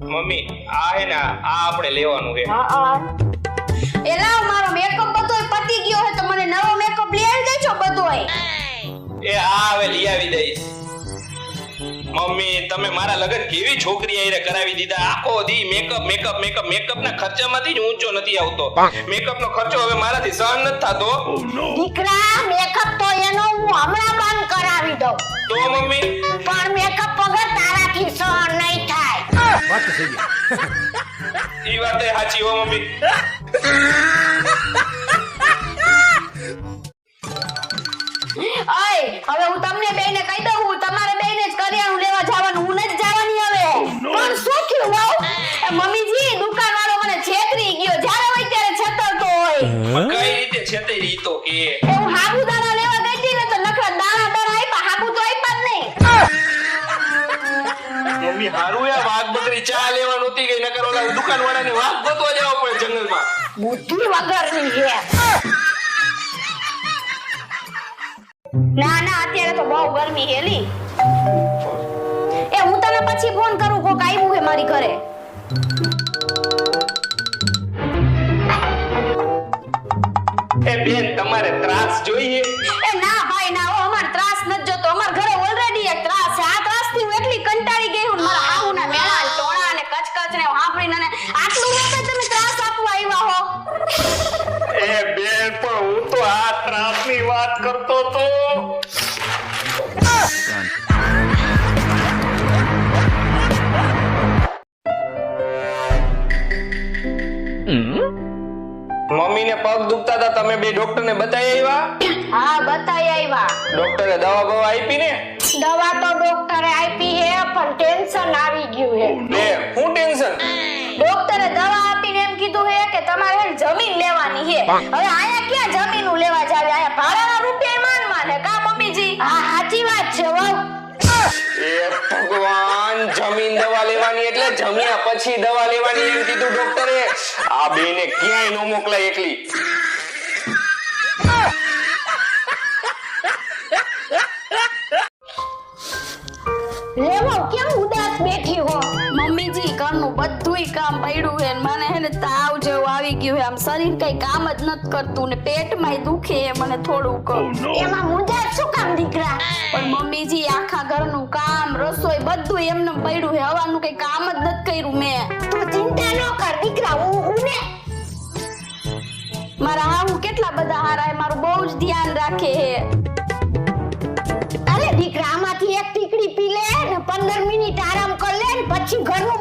Mummy આ હે ને આ આપણે લેવાનું છે. એલા મારો મેકઅપ બધોય પતી ગયો હે તો મને નવો મેકઅપ લઈ આવી દેજો બધોય. એ આ હવે લઈ આવી દઈશ. મમ્મી તમે મારા લગન કેવી છોકરી આઈને કરાવી દીધા? આખો દી મેકઅપ મેકઅપ મેકઅપ મેકઅપ ના ખર્ચામાંથી જ ઊંચો નથી આવતો. મેકઅપ નો ખર્ચો હવે મારાથી સહન નથી થતો. દીકરા મેકઅપ તો એનો હું હમણાં બંધ કરાવી દઉં. તો મમ્મી વાત એ સાચી હો મમ્મી. ઓય હવે હું તમને બેને કહી દઉં હું તમારે બેને જ કરિયાણું લેવા જવાનું હું નથી જવાની હવે. પણ શું થયું વહુ મમ્મીજી દુકાન વાળો મને છેતરી ગયો. જ્યારે હોય ત્યારે છેતરતો હોય. કઈ રીતે છેતરી તો કે? એ હું સાબુદાણા હારું યાર વાઘ બકરી ચા લેવા નહોતી ગઈ નકર ઓલા દુકાન વાળાને વાઘ ગોતવા જવા પડે જંગલમાં. બુદ્ધિ વગરની છે. ના ના અત્યારે તો બહુ ગરમી હેલી એ હું તને પછી ફોન કરું કોક આવ્યું હે મારી ઘરે. એ બેન તમારે ત્રાસ જોઈએ? એ ના ભાઈ ના ઓ અમાર ત્રાસ નથી જોતો. અમાર ઘરે મમ્મીને પગ દુખતા હતા તમે બે ડોક્ટરને બતાવી આવ્યા? હા બતાવી આવ્યા. ડોક્ટરે દવા બવા આપી ને? દવા તો ડોક્ટરે આપી હે પણ ટેન્શન આવી ગયું હે. બે હું ટેન્શન? ડોક્ટરે દવા આપીને એમ કીધું હે કે તમારે જમીન લેવાની હે. હવે આયા ક્યાં જમીનું લેવા જાવે? આયા ભાડાના રૂપિયા માન માને કા મમ્મીજી? હા સાચી વાત છે વહુ. એ ભગવાન. જમીન દવા લેવાની એટલે જમ્યા પછી દવા લેવાની એમ કીધું ડોક્ટરે. આ બેને ક્યાંય નો મોકલાય એકલી. લેવો કેમ ઉદાસ બેઠી હો? મમ્મીજી ઘરનું બધુંય કામ પડ્યું હે મને હે ને તાવ જેવું આવી ગયું હે આમ શરીર કઈ કામ જ નથી કરતું ને પેટમાંય દુખે હે મને થોડુંક. એમાં રસોઈ બધું એમને પડ્યું હે હવાનું કઈ કામ જ નથી કર્યું મેં. તું ચિંતા ન કર, દીકરા, હું હું ને મારા હાહુ કેટલા બધા હારા હે મારું બહુ જ ધ્યાન રાખે હે અરે દીકરા, આમાંથી એક ટીકડી પી લે ને પંદર મિનિટ આરામ કર લે ને પછી ઘરનું